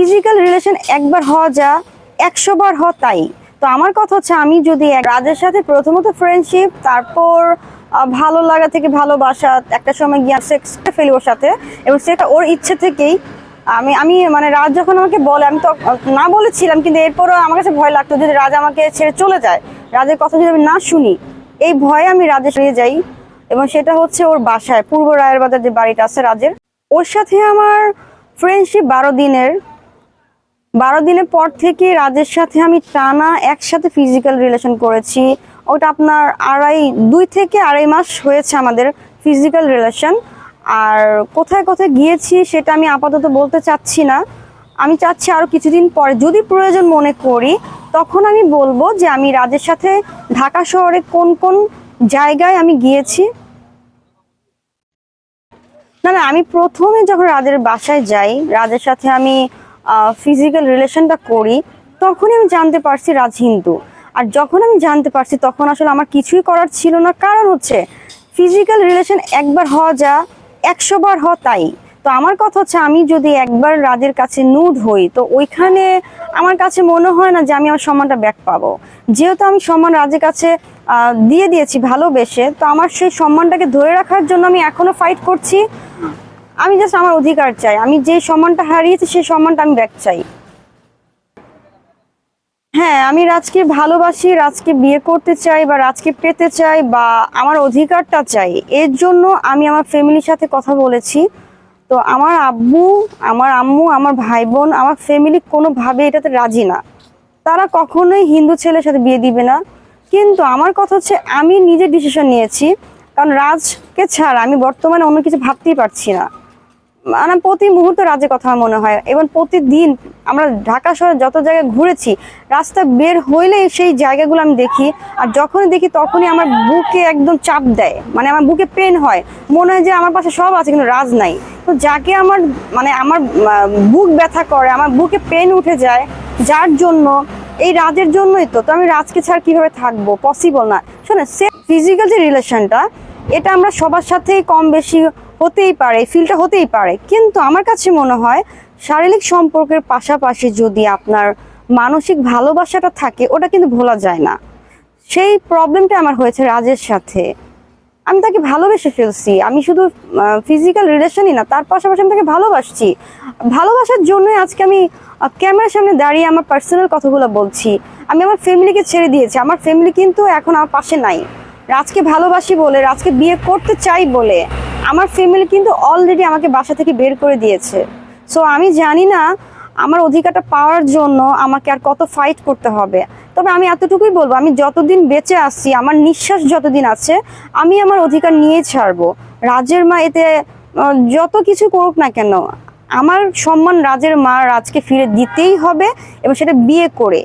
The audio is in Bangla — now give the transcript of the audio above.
ফিজিক্যাল রিলেশন একবার হওয়া যা, একশো বার হওয়া তাই। তো আমার কথা হচ্ছে আমি যদি রাজের সাথে প্রথমত ফ্রেন্ডশিপ তারপর ভালো লাগা থেকে ভালোবাসা, একটা সময় গিয়ে সেক্স ফেলি ওর সাথে, এবং সেটা ওর ইচ্ছে থেকেই, আমি আমি মানে রাজ যখন আমাকে বলে, আমি তো না বলেছিলাম, কিন্তু এরপরও আমার কাছে ভয় লাগতো যদি রাজ আমাকে ছেড়ে চলে যায়। রাজের কথা যদি আমি না শুনি, এই ভয়ে আমি রাজের সরিয়ে যাই, এবং সেটা হচ্ছে ওর বাসায়, পূর্ব রায়ের বাজার যে বাড়িটা আছে রাজের, ওর সাথে আমার ফ্রেন্ডশিপ বারো দিনের। বারো দিনের পর থেকে রাজের সাথে আমি টানা একসাথে ফিজিক্যাল রিলেশন করেছি। ওটা আপনার আড়াই, দুই থেকে আড়াই মাস হয়েছে আমাদের ফিজিক্যাল রিলেশন আর কোথায় কোথায় গিয়েছি সেটা আমি আপাতত বলতে চাচ্ছি না। আমি চাচ্ছি আরও কিছুদিন পরে, যদি প্রয়োজন মনে করি, তখন আমি বলব যে আমি রাজের সাথে ঢাকা শহরে কোন কোন জায়গায় আমি গিয়েছি। না না, আমি প্রথমে যখন রাজের বাসায় যাই, রাজের সাথে আমি ফিজিক্যাল রিলেশনটা করি, তখনই আমি জানতে পারছি রাজ হিন্দু। আর যখন আমি জানতে পারছি, তখন আসলে আমার কিছুই করার ছিল না। কারণ হচ্ছে ফিজিক্যাল রিলেশন একবার হওয়া যা, একশো বার হওয়া তাই। তো আমার কথা হচ্ছে, আমি যদি একবার রাজের কাছে নুড হই, তো ওইখানে আমার কাছে মনে হয় না যে আমি আমার সম্মানটা ব্যাক পাবো। যেহেতু আমি সম্মান রাজের কাছে দিয়ে দিয়েছি ভালোবেসে, তো আমার সেই সম্মানটাকে ধরে রাখার জন্য আমি এখনও ফাইট করছি। আমি জাস্ট আমার অধিকার চাই। আমি যে সম্মানটা হারিয়েছি, সেই সম্মানটা আমি ব্যাক চাই। হ্যাঁ আমি রাজকে ভালোবাসি, রাজকে বিয়ে করতে চাই বা রাজকে পেতে চাই বা আমার অধিকারটা চাই, এর জন্য আমি আমার ফ্যামিলির সাথে কথা বলেছি। তো আমার আব্বু, আমার আম্মু, আমার ভাই বোন আমার ফ্যামিলি কোনোভাবে এটাতে রাজি না। তারা কখনোই হিন্দু ছেলের সাথে বিয়ে দিবে না। কিন্তু আমার কথা হচ্ছে, আমি নিজে ডিসিশন নিয়েছি। কারণ রাজকে ছাড়া আমি বর্তমানে অন্য কিছু ভাবতেই পারছি না। মানে প্রতি মুহূর্তে রাজের কথা মনে হয়। এবং প্রতিদিন আমরা ঢাকা শহরে যত জায়গায় ঘুরেছি, রাস্তা বের হইলেই সেই জায়গাগুলো আমি দেখি। আর যখনই দেখি তখনই আমার বুকে একদম চাপ দেয়। মানে আমার বুকে পেন হয়। মনে হয় যে আমার পাশে সব আছে, কিন্তু রাজ নাই। তো যাকে আমার মানে আমার বুক ব্যথা করে, আমার বুকে পেন উঠে যায়, যার জন্য, এই রাজের জন্যই তো। তো আমি রাজকে ছাড়া কীভাবে থাকব? পসিবল না। শোনেন, সে ফিজিক্যাল যে রিলেশনটা এটা আমরা সবার সাথেই কম বেশি হতেই পারে ফিলটা হতেই পারে। কিন্তু আমার কাছে মনে হয় শারীরিক সম্পর্কের পাশাপাশি যদি আপনার মানসিক ভালোবাসাটা থাকে, ওটা কিন্তু ভোলা যায় না। সেই প্রবলেমটা আমার হয়েছে রাজের সাথে। আমি তাকে ভালোবেসে ফেলছি। আমি শুধু ফিজিক্যাল রিলেশনই না, তার পাশাপাশি আমি তাকে ভালোবাসছি। ভালোবাসার জন্যই আজকে আমি ক্যামেরার সামনে দাঁড়িয়ে আমার পার্সোনাল কথাগুলো বলছি। আমি আমার ফ্যামিলিকে ছেড়ে দিয়েছি। আমার ফ্যামিলি কিন্তু এখন আমার পাশে নাই। রাজকে ভালোবাসি বলে, রাজকে বিয়ে করতে চাই বলে, আমার ফ্যামিলি কিন্তু অলরেডি আমাকে বাসা থেকে বের করে দিয়েছে। সো আমি জানি না আমার অধিকারটা পাওয়ার জন্য আমাকে আর কত ফাইট করতে হবে। তবে আমি এতটুকুই বলব, আমি যতদিন বেঁচে আসছি আমার নিঃশ্বাস যতদিন আছে, আমি আমার অধিকার নিয়ে ছাড়বো। রাজের মা এতে যত কিছু করুক না কেন, আমার সম্মান রাজের মা রাজকে ফিরে দিতেই হবে এবং সেটা বিয়ে করে।